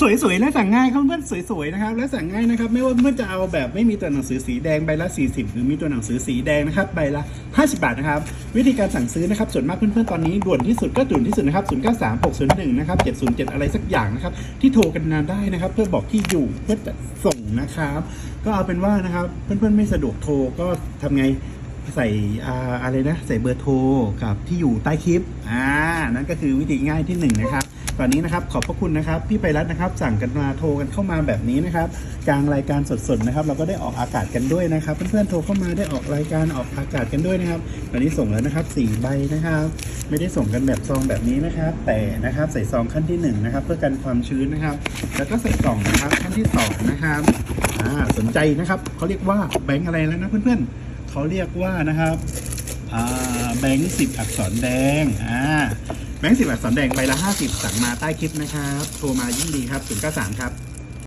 สวยๆและสั่งง่ายครับเพื่อนสวยๆนะครับและสั่งง่ายนะครับ ไม่ว่าเพื่อนจะเอาแบบไม่มีตัวหนังสือสีแดงใบละ 40 หรือมีตัวหนังสือสีแดงนะครับใบละ 50 บาทนะครับวิธีการสั่งซื้อนะครับส่วนมากเพื่อนๆตอนนี้ด่วนที่สุดก็ด่วนที่สุดนะครับ093 601นะครับ707 อะไรสักอย่างนะครับที่โทรกันมานได้นะครับ เพื่อบอกที่อยู่เพื่อจะส่งนะครับ ก็เอาเป็นว่านะครับเพื่อนๆไม่สะดวกโทรก็ทำไงใส่อะไรนะใส่เบอร์โทรกับที่อยู่ใต้คลิปอ่านั่นก็คือวิธีง่ายที่หนึ่งนะครับ ตอนนี้นะครับขอบพระคุณนะครับพี่ไปรัตน์นะครับ สั่งกันมาโทรกันเข้ามาแบบนี้นะครับกลางรายการสดๆนะครับ เราก็ได้ออกอากาศกันด้วยนะครับ เพื่อนๆโทรเข้ามาได้ออกรายการออกอากาศกันด้วยนะครับตอนนี้ส่งแล้วนะครับสี่ใบนะครับ ไม่ได้ส่งกันแบบซองแบบนี้นะครับ แต่นะครับใส่ซองขั้นที่หนึ่งนะครับเพื่อกันความชื้นนะครับ แล้วก็ใส่กล่องนะครับขั้นที่สองนะครับอ่าสนใจนะครับเขาเรียกว่าแบงค์อะไรแล้วนะเพื่อนๆเขาเรียกว่านะครับแบงค์สิบอักษรแดงอ่า แบงค์สิบอักษรแดงใบละห้าสิบสั่งมาใต้คลิปนะครับ โทรมายิ่งดีครับศูนย์เก้าสามครับ